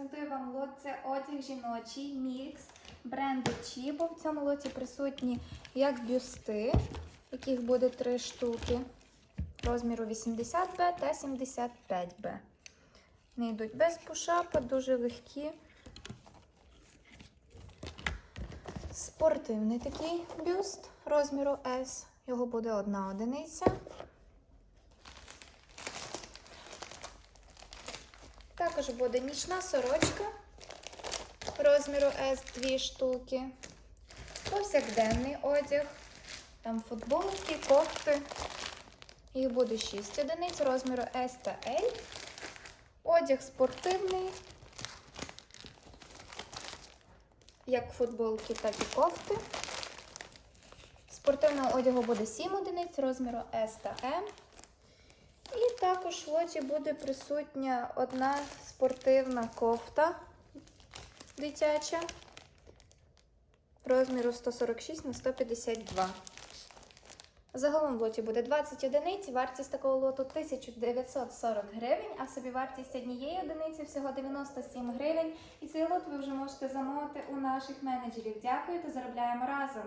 презентую вам лот. Це одяг жіночий мікс бренду Чібо. В цьому лоті присутні як бюсти, яких буде три штуки розміру 80Б та 75Б. Вони йдуть без пушапа, дуже легкі. Спортивний такий бюст розміру S. Його буде одна одиниця. Також буде нічна сорочка розміру S дві штуки. Повсякденний одяг. Там футболки, кофти. Їх буде 6 одиниць розміру S та L. Одяг спортивний. Як футболки, так і кофти. Спортивного одягу буде 7 одиниць розміру S та M. Також в лоті буде присутня одна спортивна кофта дитяча розміру 146 на 152. Загалом в лоті буде 20 одиниць, вартість такого лоту 1940 гривень, а собі вартість однієї одиниці всього 97 гривень. І цей лот ви вже можете замовити у наших менеджерів. Дякую та заробляємо разом!